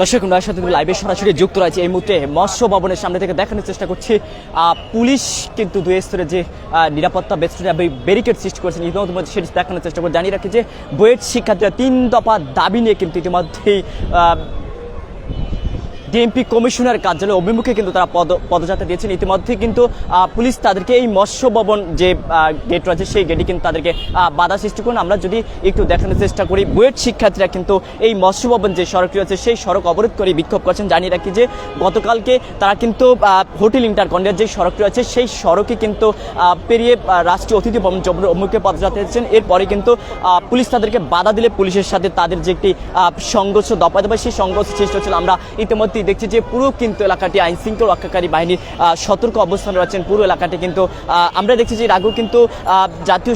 দর্শক, আমরা সাথে লাইভে সরাসরি যুক্ত রয়েছে। এই মুহূর্তে মৎস্য ভবনের সামনে থেকে দেখানোর চেষ্টা করছি। পুলিশ কিন্তু দুই স্তরে যে নিরাপত্তা বেষ্টনী ব্যারিকেড সৃষ্টি করেছেন, ইতিমধ্যে সেটি দেখানোর চেষ্টা করে জানিয়ে রাখি যে, বুয়েট শিক্ষার্থীরা তিন দফা দাবি নিয়ে কিন্তু ইতিমধ্যেই ডিএমপি কমিশনার কার্যালয় অভিমুখে কিন্তু তারা পদ, পদযাত্রা দিয়েছেন। ইতিমধ্যে কিন্তু পুলিশ তাদেরকে এই মৎস্য ভবন যে গেট রয়েছে, সেই গেটে কিন্তু তাদেরকে বাধা সৃষ্টি করুন। আমরা যদি একটু দেখানোর চেষ্টা করি, বুয়েট শিক্ষার্থীরা কিন্তু এই মৎস্য ভবন যে সড়কটি রয়েছে, সেই সড়ক অবরোধ করে বিক্ষোভ করছেন। জানিয়ে রাখি যে, গতকালকে তারা কিন্তু হোটেল ইন্টারকন্ডিয়ার যে সড়কটি রয়েছে, সেই সড়কে কিন্তু পেরিয়ে রাষ্ট্রীয় অতিথি ভবন যমুনার অভিমুখে পদযাত্রা দিয়েছেন। এরপরে কিন্তু পুলিশ তাদেরকে বাধা দিলে পুলিশের সাথে তাদের যে একটি সংঘর্ষ দফায় দফায় সেই সংঘর্ষ সৃষ্টি হচ্ছিল আমরা ইতিমধ্যেই দেখছি যে পুরো কিন্তু এলাকাটি আইন শৃঙ্খলা রক্ষাকারী বাহিনীর সতর্ক অবস্থানে রয়েছেন পুরো এলাকাটি কিন্তু আমরা দেখছি যে আগেও কিন্তু জাতীয়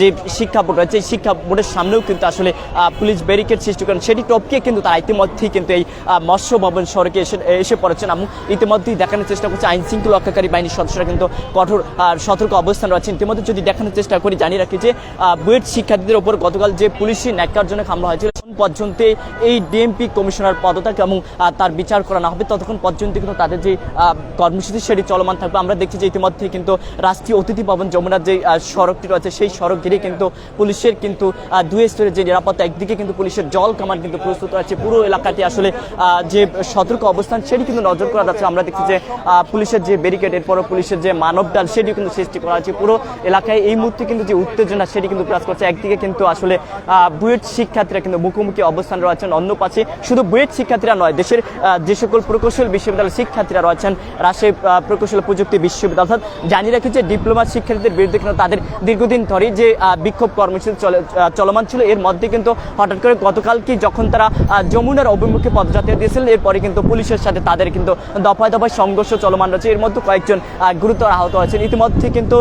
যে শিক্ষা বোর্ড রয়েছে শিক্ষা বোর্ডের সামনেও কিন্তু আসলে পুলিশ ব্যারিকেড সৃষ্টি করেন। সেটি টপকে কিন্তু তারা ইতিমধ্যেই কিন্তু এই মৎস্য ভবন সড়কে এসে এসে পড়েছেন এবং ইতিমধ্যেই দেখানোর চেষ্টা করছে আইন শৃঙ্খলা রক্ষাকারী বাহিনীর সদস্যরা কিন্তু কঠোর সতর্ক অবস্থান রয়েছেন। ইতিমধ্যে যদি দেখানোর চেষ্টা করি, জানিয়ে রাখি যে বুয়েট শিক্ষার্থীদের ওপর গতকাল যে পুলিশি ন্যাক্কার জন্য হামলা হয়েছিল ততক্ষণ পর্যন্ত এই ডিএমপি কমিশনার পদত্যাগ এবং তার বিচার করা না হবে। ততক্ষণ পর্যন্ত কিন্তু তাদের যে কর্মসূচি সেটি চলমান থাকবে। আমরা দেখছি যে ইতিমধ্যে কিন্তু রাষ্ট্রীয় অতিথি ভবন যমুনার যে সড়কটি রয়েছে, সেই সড়ক ঘিরে কিন্তু পুলিশের কিন্তু দুই স্তরের যে নিরাপত্তা, একদিকে কিন্তু পুলিশের জল কামান কিন্তু প্রস্তুত আছে পুরো এলাকাটি আসলে যে সতর্ক অবস্থান, সেটি কিন্তু নজর করা যাচ্ছে। আমরা দেখছি যে পুলিশের যে ব্যারিকেড এরপরও পুলিশের যে মানব ডাল সেটি কিন্তু সৃষ্টি করা হয়েছে। পুরো এলাকায় এই মুহূর্তে কিন্তু যে উত্তেজনা, সেটি কিন্তু বিরাজ করছে। একদিকে কিন্তু আসলে বুয়েট শিক্ষার্থীরা কিন্তু মুখোমুখি অবস্থান রয়েছেন। অন্য পাশে শুধু বুয়েট শিক্ষার্থীরা নয়, দেশের যে সকল প্রকৌশল বিশ্ববিদ্যালয়ের শিক্ষার্থীরা রয়েছেন, রাজশাহী প্রকৌশল প্রযুক্তি বিশ্ববিদ্যালয়। অর্থাৎ জানিয়ে রাখি যে ডিপ্লোমা শিক্ষার্থীদের বিরুদ্ধে কিন্তু তাদের দীর্ঘদিন ধরেই যে বিক্ষোভ কর্মসূচি চলমান ছিল, এর মধ্যে কিন্তু হঠাৎ করে গতকালকে যখন তারা যমুনার অভিমুখে পদযাত্রা দিয়েছিলেন এরপরে কিন্তু পুলিশের সাথে তাদের কিন্তু দফায় দফায় সংঘর্ষ চলমান রয়েছে। এর মধ্যে কয়েকজন গুরুতর আহত হয়েছেন। ইতিমধ্যে কিন্তু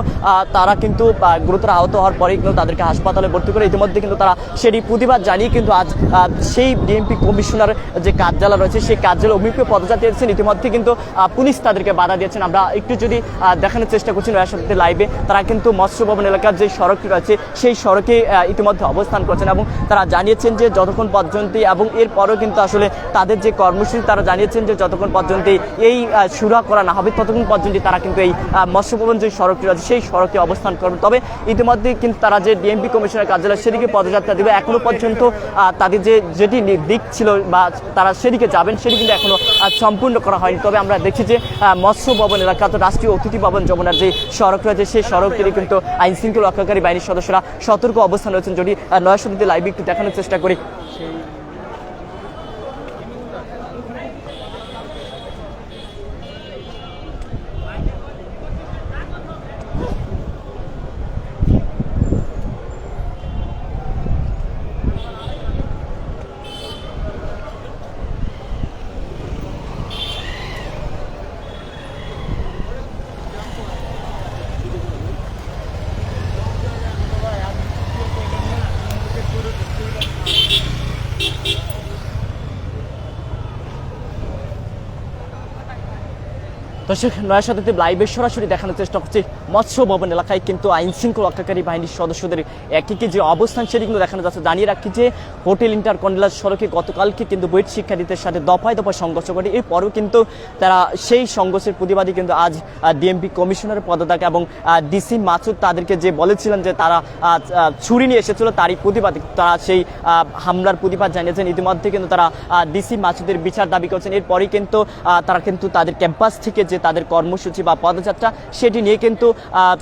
তারা কিন্তু গুরুতর আহত হওয়ার পরে কিন্তু তাদেরকে হাসপাতালে ভর্তি করে, ইতিমধ্যে কিন্তু তারা সেটি প্রতিবাদ জানিয়ে কিন্তু আজ সেই ডিএমপি কমিশনার যে কার্যালয় রয়েছে সেই কার্যালয় অভিমুখে পদযাত্রা দিয়েছেন ইতিমধ্যে কিন্তু পুলিশ তাদেরকে বাধা দিয়েছেন। আমরা একটু যদি দেখানোর চেষ্টা করছি সাথে লাইভে তারা কিন্তু মৎস্য ভবন এলাকার যে সড়কটি রয়েছে সেই সড়কে ইতিমধ্যে অবস্থান করছেন এবং তারা জানিয়েছেন যে যতক্ষণ পর্যন্ত এবং এরপরও কিন্তু আসলে তাদের যে কর্মসূচি তারা জানিয়েছেন যে যতক্ষণ পর্যন্ত এই সুরা করা না হবে ততক্ষণ পর্যন্ত তারা কিন্তু এই আহ, মৎস্য ভবন যে সড়কটি রয়েছে সেই সড়কে অবস্থান করবে। তবে ইতিমধ্যে কিন্তু তারা যে ডিএমপি কমিশনের কার্যালয় সেদিকে পদযাত্রা দেবে। এখনও পর্যন্ত তাদের যে যেটি দিক ছিল বা তারা সেদিকে যাবেন, সেটি কিন্তু এখনও সম্পূর্ণ করা হয়নি। তবে আমরা দেখছি যে মৎস্য ভবন এলাকা তো রাষ্ট্রীয় অতিথি ভবন যমুনার যে সড়ক রয়েছে, সেই সড়কটি কিন্তু আইন শৃঙ্খলা রক্ষাকারী বাহিনীর সদস্যরা সতর্ক অবস্থান রয়েছেন। যদি নয় শতাব্দী লাইভ একটু দেখানোর চেষ্টা করি। দর্শক, নয়া শতাব্দী লাইভে সরাসরি দেখানোর চেষ্টা করছি মৎস্য ভবন এলাকায়। কিন্তু আইন শৃঙ্খলা রক্ষাকারী বাহিনীর সদস্যদের একই যে অবস্থান সেটি কিন্তু দেখানো যাচ্ছে, জানিয়ে রাখি যে হোটেল ইন্টারকন্ডেলার সড়কে গতকালকে কিন্তু বৈট শিক্ষার্থীদের সাথে দফায় দফায় সংঘর্ষ ঘটে। এরপরও কিন্তু তারা সেই সংঘর্ষের প্রতিবাদী কিন্তু আজ ডিএমপি কমিশনারের পদত্যাগ এবং ডিসি মাসুদ তাদেরকে যে বলেছিলেন যে তারা ছুরি নিয়ে এসেছিল, তারই প্রতিবাদী তারা সেই হামলার প্রতিবাদ জানিয়েছেন। ইতিমধ্যে কিন্তু তারা ডিসি মাসুদের বিচার দাবি করছেন। এরপরই কিন্তু তারা কিন্তু তাদের ক্যাম্পাস থেকে যে তাদের কর্মসূচি বা পদযাত্রা, সেটি নিয়ে কিন্তু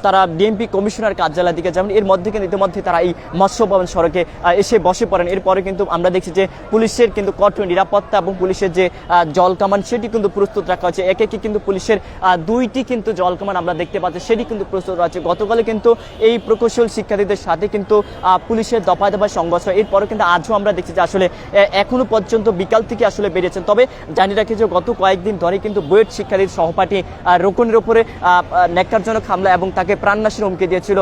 তারা ডিএমপি কমিশনার কার্যালয়ের দিকে যাবেন। এর মধ্যে কিন্তু ইতিমধ্যে তারা এই মৎস্য ভবন সড়কে এসে বসে পড়েন। এরপরে কিন্তু আমরা দেখছি যে পুলিশের কিন্তু কঠোর নিরাপত্তা এবং পুলিশের যে জল কামান, সেটি কিন্তু প্রস্তুত রাখা হয়েছে। একে একে কিন্তু পুলিশের দুইটি কিন্তু জল কামান আমরা দেখতে পাচ্ছি, সেটি কিন্তু প্রস্তুত রয়েছে। গতকালে কিন্তু এই প্রকৌশল শিক্ষার্থীদের সাথে কিন্তু পুলিশের দফায় দফায় সংঘর্ষ। এরপরও কিন্তু আজও আমরা দেখছি যে আসলে এখনও পর্যন্ত বিকাল থেকে আসলে বেরিয়েছেন। তবে জানি রাখি যে গত কয়েকদিন ধরে কিন্তু বুয়েট শিক্ষার্থীর সহপাঠী আহ, রোকনের উপরে ন্যাক্কারজনক হামলা এবং তাকে প্রাণনাশের হুমকি দিয়েছিল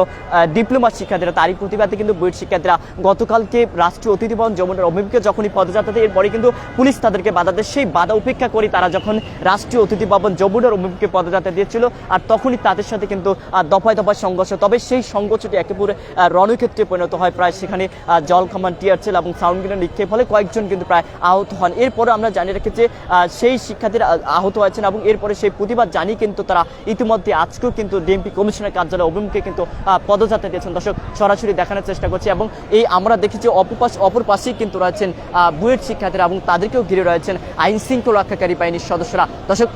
ডিপ্লোমা শিক্ষার্থীরা তারই প্রতিবাদে কিন্তু বুয়েট শিক্ষার্থীরা গতকালকে রাষ্ট্রীয় অতিথি ভবন যমুনার অভিমুখে যখনই পদযাত্রা দেয় এরপরে কিন্তু পুলিশ তাদেরকে বাধা দেয়। সেই বাধা উপেক্ষা করে তারা যখন রাষ্ট্রীয় অতিথি ভবন যমুনার অভিমুখে পদযাত্রা দিয়েছিল আর তখনই তাদের সাথে কিন্তু দফায় দফায় সংঘর্ষ তবে সেই সংঘর্ষটি একেবারে রণক্ষেত্রে পরিণত হয়। প্রায় সেখানে জল কামান টিয়ারচেল এবং সাউন্ড গ্রেনেড নিক্ষেপ ফলে কয়েকজন কিন্তু প্রায় আহত হন। এরপরে আমরা জানিয়ে রেখেছি সেই শিক্ষার্থীরা আহত হয়েছেন এবং এরপরে সেই প্রতিবাদ জানিয়ে কিন্তু তারা ইতিমধ্যে আজকেও কিন্তু ডিএমপি কমিশনের কার্যালয় অভিমুখে কিন্তু পদযাত্রা দিয়েছেন। দর্শক, সরাসরি দেখানোর চেষ্টা করছে এবং এই আমরা দেখেছি অপপাশ অপর পাশেই কিন্তু রয়েছেন বুয়েট শিক্ষার্থীরা এবং তাদেরকেও ঘিরে রয়েছেন আইন শৃঙ্খলা রক্ষাকারী বাহিনীর সদস্যরা। দর্শক